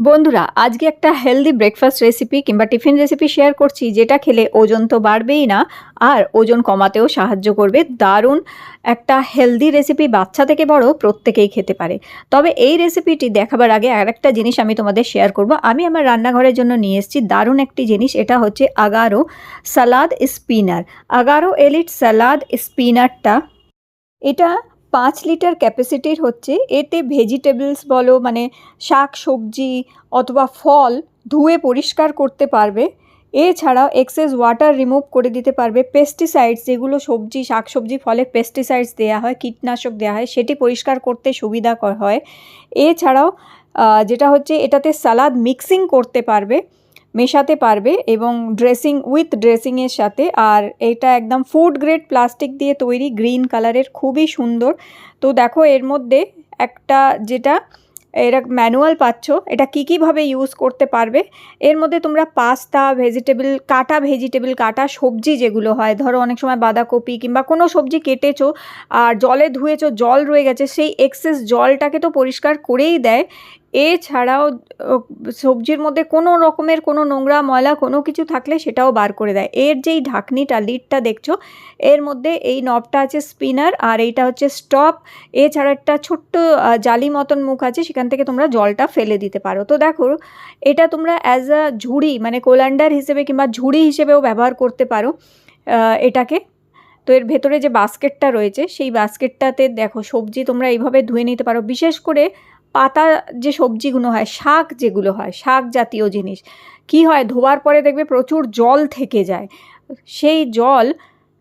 বন্ধুরা, আজকে একটা হেলদি ব্রেকফাস্ট রেসিপি কিংবা টিফিন রেসিপি শেয়ার করছি, যেটা খেলে ওজন তো বাড়বেই না, আর ওজন কমাতেও সাহায্য করবে। দারুণ একটা হেলদি রেসিপি বাচ্চা থেকে বড় প্রত্যেকেই খেতে পারে। তবে এই রেসিপিটি দেখাবার আগে আর একটা জিনিস আমি তোমাদের শেয়ার করব। আমি আমার রান্নাঘরের জন্য নিয়ে এসেছি দারুণ একটি জিনিস, এটা হচ্ছে Agaro salad spinner. Agaro elite salad স্পিনারটা, এটা পাঁচ লিটার ক্যাপাসিটির হচ্ছে এতে ভেজিটেবলস বলো মানে শাক, সবজি অথবা ফল ধুয়ে পরিষ্কার করতে পারবে। এছাড়াও এক্সেস ওয়াটার রিমুভ করে দিতে পারবে। পেস্টিসাইডস যেগুলো সবজি, শাক, সবজি ফলে পেস্টিসাইডস দেওয়া হয়, কীটনাশক দেওয়া হয়, সেটি পরিষ্কার করতে সুবিধা হয়। এছাড়াও যেটা হচ্ছে এটাতে সালাদ মিক্সিং করতে পারবে। মেশাতে পারবে এবং ড্রেসিং উইথ ড্রেসিংয়ের সাথে, আর এটা একদম ফুড গ্রেড প্লাস্টিক দিয়ে তৈরি গ্রিন কালারের খুবই সুন্দর। তো দেখো এর মধ্যে একটা যেটা এরা ম্যানুয়াল পাচ্ছ, এটা কী কীভাবে ইউজ করতে পারবে? এর মধ্যে তোমরা পাস্তা ভেজিটেবল কাটা ভেজিটেবল কাটা সবজি যেগুলো হয়, ধরো অনেক সময় বাঁধাকপি কিংবা কোনো সবজি কেটেছো আর জলে ধুয়েছো, জল রয়ে গেছে, সেই এক্সেস জলটাকে তো পরিষ্কার করেই দেয়। এছাড়াও সবজির মধ্যে কোনো রকমের কোনো নোংরা ময়লা কোনো কিছু থাকলে সেটাও বার করে দেয়। এর যেই ঢাকনিটা, লিডটা দেখছ, এর মধ্যে এই নবটা আছে স্পিনার আর এইটা হচ্ছে স্টপ। এছাড়া একটা ছোট্ট জালি মতন মুখ আছে, সেখান থেকে তোমরা জলটা ফেলে দিতে পারো। তো দেখো, এটা তোমরা অ্যাজ আ ঝুড়ি মানে কোলান্ডার হিসেবে কিংবা ঝুড়ি হিসেবেও ব্যবহার করতে পারো এটাকে। তো এর ভেতরে যে বাস্কেটটা রয়েছে, সেই বাস্কেটটাতে দেখো সবজি তোমরা এইভাবে ধুয়ে নিতে পারো। বিশেষ করে পাতা যে সবজিগুলো হয়, শাক যেগুলো হয়, শাক জাতীয় জিনিস, কি হয় ধোয়ার পরে দেখবে প্রচুর জল থেকে যায়। সেই জল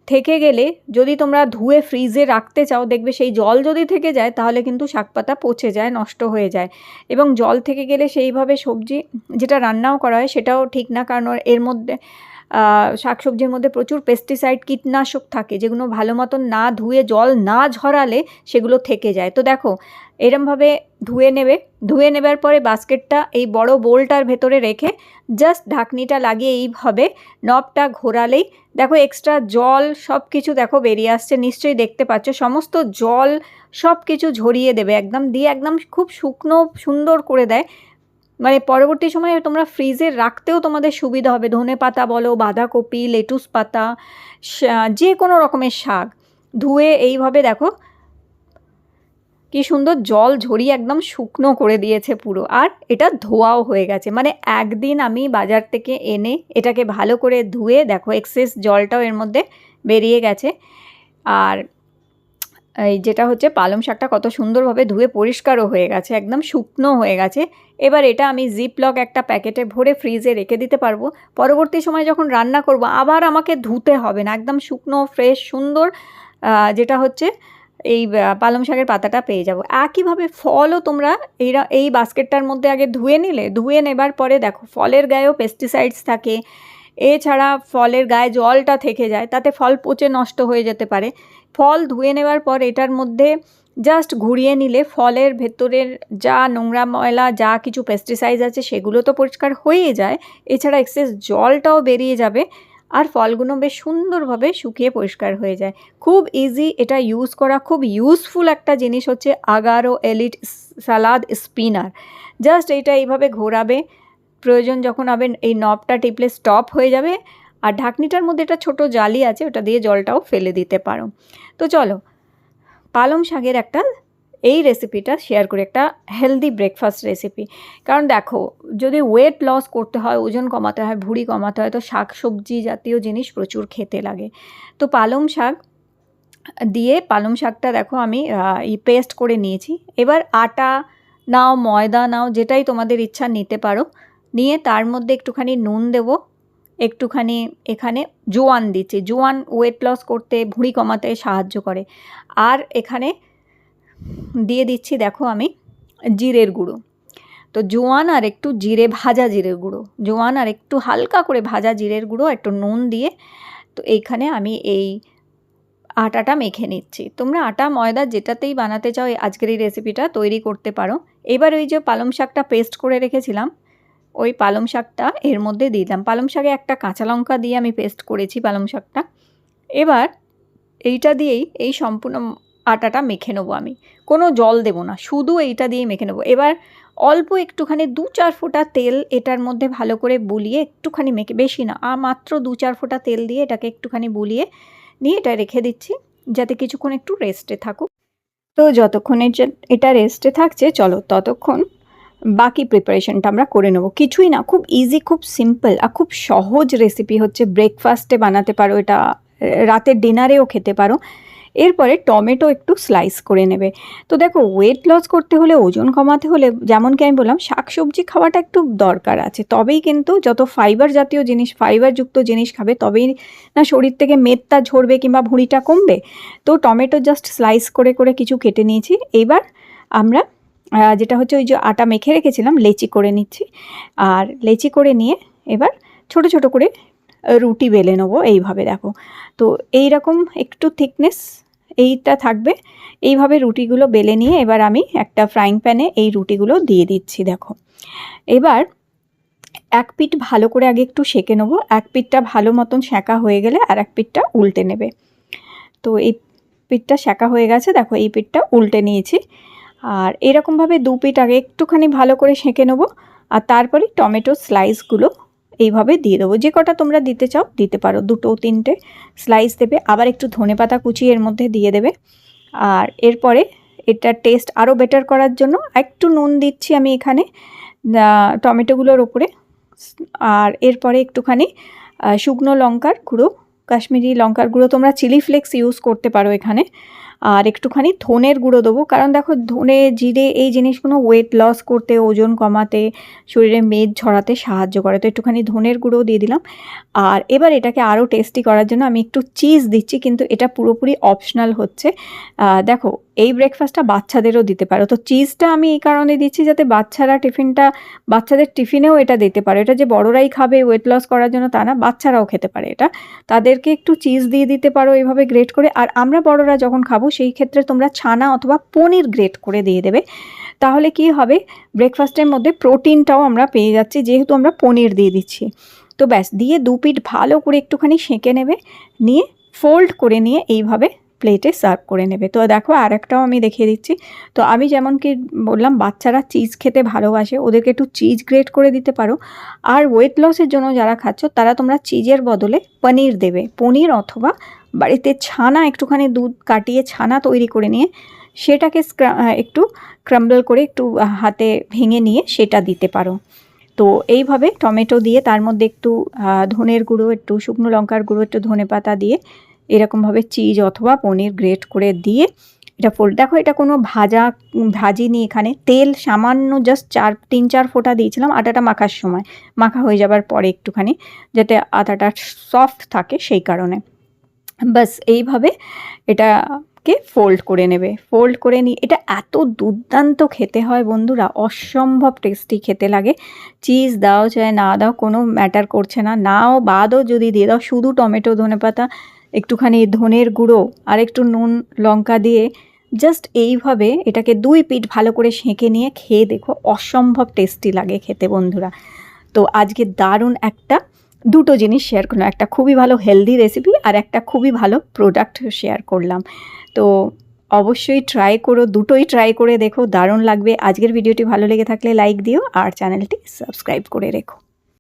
থেকে গেলে যদি তোমরা ধুয়ে ফ্রিজে রাখতে চাও, দেখবে সেই জল যদি থেকে যায়, তাহলে কিন্তু শাক পাতা পচে যায়, নষ্ট হয়ে যায়। এবং জল থেকে গেলে সেইভাবে সবজি যেটা রান্নাও করা হয়, সেটাও ঠিক না, কারণ এর মধ্যে শাকসবজির মধ্যে প্রচুর পেস্টিসাইড কীটনাশক থাকে, যেগুলো ভালো মতন না ধুয়ে, জল না ঝরালে সেগুলো থেকে যায়। তো দেখো, এরমভাবে ধুয়ে নেবে, ধুয়ে নেবার পরে বাস্কেটটা এই বড় বোলটার ভেতরে রেখে জাস্ট ঢাকনিটা লাগিয়ে এইভাবে নবটা ঘোরালেই দেখো এক্সট্রা জল সব কিছু দেখো বেরিয়ে আসছে, নিশ্চয়ই দেখতে পাচ্ছ। সমস্ত জল সব কিছু ঝরিয়ে দেবে, একদম দিয়ে একদম খুব শুকনো, সুন্দর করে দেয়। মানে পরবর্তী সময়ে তোমরা ফ্রিজে রাখতেও তোমাদের সুবিধা হবে। ধনে পাতা বলো, বাঁধাকপি, লেটুস পাতা যে কোনো রকমের শাক। ধুয়ে এইভাবে দেখো, কি সুন্দর জল ঝরিয়ে একদম শুকনো করে দিয়েছে পুরো। আর এটা ধোয়াও হয়ে গেছে। মানে একদিন আমি বাজার থেকে এনে এটাকে ভালো করে ধুয়ে, দেখো এক্সেস জলটাও এর মধ্যে বেরিয়ে গেছে। আর যেটা হচ্ছে পালং শাকটা কত সুন্দরভাবে ধুয়ে পরিষ্কারও হয়ে গেছে, একদম শুকনো হয়ে গেছে। এবার এটা আমি জিপ লক একটা প্যাকেটে ভরে ফ্রিজে রেখে দিতে পারব। পরবর্তী সময় যখন রান্না করব, আবার আমাকে ধুতে হবে না, একদম শুকনো ফ্রেশ সুন্দর যেটা হচ্ছে এই পালং শাকের পাতাটা পেয়ে যাব। একইভাবে ফলও তোমরা এইরা এই বাস্কেটটার মধ্যে আগে ধুয়ে নিলে, ধুয়ে নেবার পরে দেখো ফলের গায়েও পেস্টিসাইডস থাকে এছাড়া ফলের গায়ে জলটা থেকে যায়, তাতে ফল পচে নষ্ট হয়ে যেতে পারে। ফল ধুয়ে নেবার পর এটার মধ্যে জাস্ট ঘুরিয়ে নিলে ফলের ভেতরের যা নোংরা ময়লা, যা কিছু পেস্টিসাইড আছে, সেগুলো তো পরিষ্কার হয়েই যায়। এছাড়া এক্সেস জলটাও বেরিয়ে যাবে আর ফলগুলো বেশ সুন্দরভাবে শুকিয়ে পরিষ্কার হয়ে যায়। খুব ইজি এটা ইউজ করা, খুব ইউজফুল একটা জিনিস হচ্ছে আগারো এলিট সালাদ স্পিনার জাস্ট এটা এইভাবে ঘোরাবে। প্রয়োজন যখন হবে, এই নবটা টিপলে স্টপ হয়ে যাবে আর ঢাকনিটার মধ্যে একটা ছোট জালি আছে, ওটা দিয়ে জলটাও ফেলে দিতে পারো। তো চলো, পালং শাকের একটা এই রেসিপিটা শেয়ার করি, একটা হেলদি ব্রেকফাস্ট রেসিপি কারণ দেখো, যদি ওয়েট লস করতে হয়, ওজন কমাতে হয়, ভুঁড়ি কমাতে হয়, তো শাক সবজি জাতীয় জিনিস প্রচুর খেতে লাগে। তো পালং শাক দিয়ে, পালং শাকটা দেখো আমি পেস্ট করে নিয়েছি। এবার আটা নাও, ময়দা নাও, যেটাই তোমাদের ইচ্ছা নিতে পারো। নিয়ে তার মধ্যে একটুখানি নুন দেবো, একটুখানি এখানে জোয়ান দিচ্ছি। জোয়ান ওয়েট লস করতে ভুঁড়ি কমাতে সাহায্য করে। আর এখানে দিয়ে দিচ্ছি দেখো আমি জিরের গুঁড়ো। তো জোয়ান আর একটু জিরে ভাজা জিরের গুঁড়ো। জোয়ান আর একটু হালকা করে ভাজা জিরের গুঁড়ো, একটু নুন দিয়ে তো এইখানে আমি এই আটাটা মেখে নিচ্ছি। তোমরা আটা, ময়দা যেটাতেই বানাতে চাও আজকের এই রেসিপিটা তৈরি করতে পারো। এবার ওই যে পালং শাকটা পেস্ট করে রেখেছিলাম ওই পালং শাকটা এর মধ্যে দিয়ে দিলাম। পালং শাকে একটা কাঁচা লঙ্কা দিয়ে আমি পেস্ট করেছি পালং শাকটা। এবার এইটা দিয়েই এই সম্পূর্ণ আটাটা মেখে নেব আমি। কোনো জল দেবো না, শুধু এইটা দিয়েই মেখে নেব। এবার অল্প একটুখানি দু চার ফোঁটা তেল এটার মধ্যে ভালো করে বুলিয়ে একটুখানি মেখে, বেশি না আর মাত্র দু চার ফোঁটা তেল দিয়ে এটাকে একটুখানি বুলিয়ে নিয়ে এটা রেখে দিচ্ছি, যাতে কিছুক্ষণ একটু রেস্টে থাকুক। তো যতক্ষণে যে- এটা রেস্টে থাকছে, চলো ততক্ষণ বাকি প্রিপারেশনটা আমরা করে নেব। কিছুই না, খুব ইজি খুব সিম্পল আর খুব সহজ রেসিপি হচ্ছে ব্রেকফাস্টে বানাতে পারো, এটা রাতের ডিনারেও খেতে পারো। এরপরে টমেটো একটু স্লাইস করে নেবে। তো দেখো ওয়েট লস করতে হলে, ওজন কমাতে হলে যেমন কি আমি বললাম, শাকসবজি খাওয়াটা একটু দরকার আছে। তবেই কিন্তু যত ফাইবার জাতীয় জিনিস ফাইবারযুক্ত জিনিস খাবে, তবেই না শরীর থেকে মেদটা ঝরবে কিংবা ভুঁড়িটা কমবে। তো টমেটো জাস্ট স্লাইস করে করে কিছু কেটে নিয়েছি। এইবার আমরা যেটা হচ্ছে ওই যে আটা মেখে রেখেছিলাম, লেচি করে নিচ্ছি। আর লেচি করে নিয়ে এবার ছোট ছোট করে রুটি বেলে নেব, এইভাবে দেখো। তো এই রকম একটু থিকনেস এইটা থাকবে। এইভাবে রুটিগুলো বেলে নিয়ে এবার আমি একটা ফ্রাইং প্যানে এই রুটিগুলো দিয়ে দিচ্ছি, দেখো। এবার এক পিঠ ভালো করে আগে একটু সেঁকে নেব। এক পিঠটা ভালো মতন সেঁকা হয়ে গেলে আর এক পিঠটা উল্টে নেবে। তো এই পিঠটা সেঁকা হয়ে গেছে, দেখো, এই পিঠটা উল্টে নিয়েছি। আর এরকমভাবে দু পিঠ আগে একটুখানি ভালো করে সেঁকে নেব আর তারপরে টমেটো স্লাইসগুলো এইভাবে দিয়ে দেবো। যে কটা তোমরা দিতে চাও দিতে পারো, দুটো, তিনটে স্লাইস দেবে। আবার একটু ধনেপাতা কুচি এর মধ্যে দিয়ে দেবে। আর এরপরে এটার টেস্ট আরও বেটার করার জন্য একটু নুন দিচ্ছি আমি এখানে টমেটোগুলোর ওপরে। আর এরপরে একটুখানি শুকনো লঙ্কার গুঁড়ো, কাশ্মীরি লঙ্কার গুঁড়ো, তোমরা চিলি ফ্লেক্স ইউজ করতে পারো এখানে। আর একটুখানি ধনের গুঁড়ো দেবো। কারণ দেখো ধনে, জিরে এই জিনিসগুলো ওয়েট লস করতে, ওজন কমাতে, শরীরে মেদ ঝরাতে সাহায্য করে। তো একটুখানি ধনের গুঁড়ো দিয়ে দিলাম। আর এবার এটাকে আরও টেস্টি করার জন্য আমি একটু চিজ দিচ্ছি, কিন্তু এটা পুরোপুরি অপশনাল হচ্ছে। দেখো এই ব্রেকফাস্টটা বাচ্চাদেরও দিতে পারো। তো চিজটা আমি এই কারণে দিচ্ছি যাতে বাচ্চারা টিফিনটা, বাচ্চাদের টিফিনেও এটা দিতে পারে। এটা যে বড়রাই খাবে ওয়েট লস করার জন্য তা না, বাচ্চারাও খেতে পারে এটা। তাদেরকে একটু চিজ দিয়ে দিতে পারো এইভাবে গ্রেট করে। আর আমরা বড়রা যখন খাব সেই ক্ষেত্রে তোমরা ছানা অথবা পনির গ্রেট করে দিয়ে দেবে। তাহলে কি হবে? ব্রেকফাস্টের মধ্যে প্রোটিনটাও আমরা পেয়ে যাচ্ছি, যেহেতু আমরা পনির দিয়ে দিচ্ছি। তো ব্যাস, দিয়ে দু পিঠ ভালো করে একটুখানি সেঁকে নেবে, নিয়ে ফোল্ড করে নিয়ে এইভাবে প্লেটে সার্ভ করে নেবে। তো দেখো আর একটাও আমি দেখিয়ে দিচ্ছি। তো আমি যেমন কি বললাম, বাচ্চারা চিজ খেতে ভালোবাসে, ওদেরকে একটু চিজ গ্রেট করে দিতে পারো। আর ওয়েট লসের জন্য যারা খাচ্ছ, তারা তোমরা চিজের বদলে পনির দেবে। পনির অথবা বাড়িতে ছানা, একটুখানি দুধ কাটিয়ে ছানা তৈরি করে নিয়ে সেটাকে একটু ক্রাম্বল করে একটু হাতে ভেঙে নিয়ে সেটা দিতে পারো। তো এইভাবে টমেটো দিয়ে তার মধ্যে একটু ধনের গুঁড়ো, একটু শুকনো লঙ্কার গুঁড়ো, একটু ধনে পাতা দিয়ে এরকমভাবে চিজ অথবা পনির গ্রেট করে দিয়ে এটা ফোল্ড দেখো এটা কোনো ভাজা ভাজিনি এখানে। তেল সামান্য জাস্ট চার, তিন, চার ফোঁটা দিয়েছিলাম আটাটা মাখার সময়। মাখা হয়ে যাবার পরে একটুখানি যাতে আটাটা সফট থাকে সেই কারণে। বাস এইভাবে এটাকে ফোল্ড করে নেবে। ফোল্ড করে নিয়ে, এটা এত দুর্দান্ত খেতে হয় বন্ধুরা, অসম্ভব টেস্টি খেতে লাগে। চিজ দাও চাই, না দাও, কোনো ম্যাটার করছে না। নাও, বাদও যদি দিয়ে দাও, শুধু টমেটো ধনেপাতা একটুখানি ধনের গুঁড়ো আর একটু নুন, লঙ্কা দিয়ে জাস্ট এইভাবে এটাকে দুই পিঠ ভালো করে সেঁকে নিয়ে খেয়ে দেখো, অসম্ভব টেস্টি লাগে খেতে বন্ধুরা। তো আজকে দারুণ একটা দুটো জিনিস শেয়ার করলাম। একটা খুবই ভালো হেলদি রেসিপি আর একটা খুবই ভালো প্রোডাক্ট শেয়ার করলাম। তো অবশ্যই ট্রাই করো, দুটোই ট্রাই করে দেখো, দারুণ লাগবে। আজকের ভিডিওটি ভালো লেগে থাকলে লাইক দিও আর চ্যানেলটি সাবস্ক্রাইব করে রেখো।